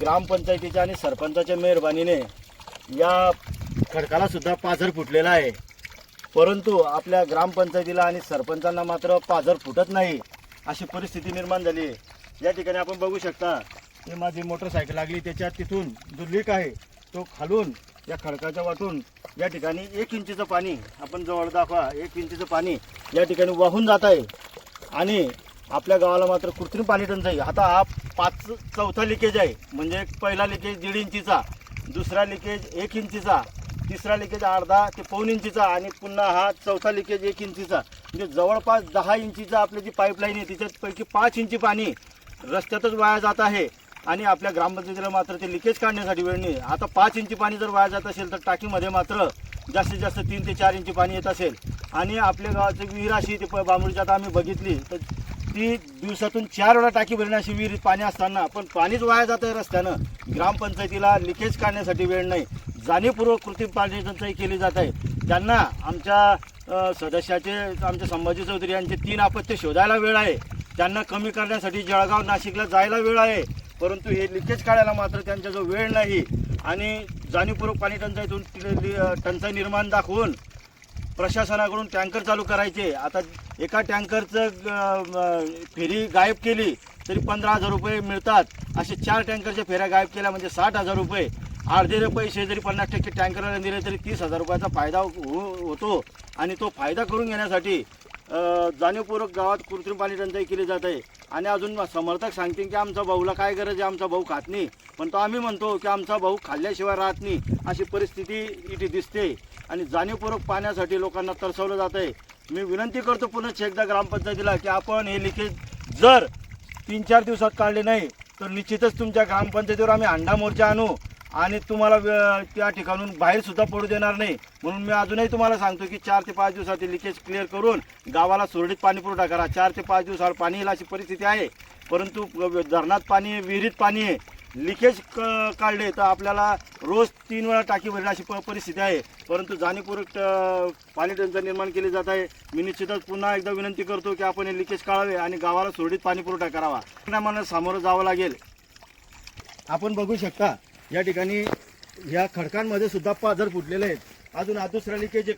ग्रामपंचायतीच्या आणि सरपंचाच्या मेहरबानीने या खडकाला सुद्धा पाझर फुटलेला आहे. परंतु आपल्या ग्रामपंचायतीला आणि सरपंचांना मात्र पाझर फुटत नाही अशी परिस्थिती निर्माण झाली आहे. या ठिकाणी आपण बघू शकता ही माझी मोटरसायकल लागली त्याच्यात तिथून जो लीक आहे. तो खालून या खडकाच्या वाटून या ठिकाणी एक इंचीचं पाणी आपण जवळ दाखवा एक इंचीचं पाणी या ठिकाणी वाहून जात आहे. आणि आपल्या गावाला मात्र कृत्रिम पाणी टंचाई. आता हा पाच चौथा लिकेज आहे. म्हणजे पहिला लिकेज दीड इंचीचा दुसरा लिकेज एक इंचीचा तिसरा लिकेज अर्धा ते पाऊन इंचीचा आणि पुन्हा हा चौथा लिकेज एक इंचीचा. म्हणजे जवळपास दहा इंचीचा आपली जी पाईपलाईन आहे तिच्यापैकी पाच इंची पाणी रस्त्यातच वाया जात आहे. आणि आपल्या ग्रामपंचायतीला मात्र ते लिकेज काढण्यासाठी वेळ नाही. आता पाच इंची पाणी जर वाया जात असेल तर टाकीमध्ये मात्र जास्तीत जास्त तीन ते चार इंची पाणी येत असेल. आणि आपल्या गावाची विहीर अशी ती प- आता आम्ही बघितली तर ती दिवसातून चार वेळा टाकी भरण्याची विहीर पाणी असताना पण पाणीच वाया जात आहे रस्त्यानं. ग्रामपंचायतीला लिकेज काढण्यासाठी वेळ नाही. जाणीवपूर्वक कृत्रिम पाणी टंचाई केली जात आहे. त्यांना आमच्या सदस्याचे आमचे संभाजी चौधरी यांचे तीन अपत्य शोधायला वेळ आहे. त्यांना कमी करण्यासाठी जळगाव नाशिकला जायला वेळ आहे. परंतु हे लिकेज काढायला मात्र त्यांचा जो वेळ नाही. आणि जाणीवपूर्वक पाणी टंचाईतून टंचाई निर्माण दाखवून प्रशासनाकडून टँकर चालू करायचे. आता एका टँकरचं फेरी गायब केली तरी पंधरा हजार रुपये मिळतात. असे चार टँकरच्या फेऱ्या गायब केल्या म्हणजे साठ हजार रुपये. अर्धे पैसे जरी पन्नास टक्के टँकरला दिले तरी तीस हजार रुपयाचा फायदा हो होतो. आणि तो फायदा करून घेण्यासाठी जाणीवपूर्वक गावात कृत्रिम पाणी टंचाई केली जात आहे. आणि अजून समर्थक सांगतील की आमचा भाऊला काय गरज आहे आमचा भाऊ खात नाही. पण तो आम्ही म्हणतो की आमचा भाऊ खाल्ल्याशिवाय राहत नाही. अशी परिस्थिती इथे दिसते. आणि जाणीवपूर्वक पाण्यासाठी लोकांना तरसवलं जात आहे मी विनंती करतो पुन्हा एकदा ग्रामपंचायतीला की आपण हे लिकेज जर तीन चार दिवसात काढले नाही तर निश्चितच तुमच्या ग्रामपंचायतीवर आम्ही अंडा मोर्चा आणू आणि तुम्हाला त्या ठिकाणून बाहेरसुद्धा पडू देणार नाही. म्हणून मी अजूनही तुम्हाला सांगतो की चार ते पाच दिवसात लिकेज क्लिअर करून गावाला सुरळीत पाणी पुरवठा करा. चार ते पाच दिवसावर पाणी येईल अशी परिस्थिती आहे. परंतु धरणात पाणी आहे, विहिरीत पाणी आहे. लिकेज क काढले तर आपल्याला रोज तीन वेळा टाकी भरली अशी प परिस्थिती आहे. परंतु जाणीवपूर्वक पाणी टंचाई निर्माण केली जात आहे. मी निश्चितच पुन्हा एकदा विनंती करतो की आपण हे लिकेज काढावे आणि गावाला सुरळीत पाणीपुरवठा करावा. परिणामानं सामोरं जावं लागेल. आपण बघू शकता या ठिकाणी या खडकांमध्ये सुद्धा पाझर फुटलेले आहेत. अजून हा लिकेज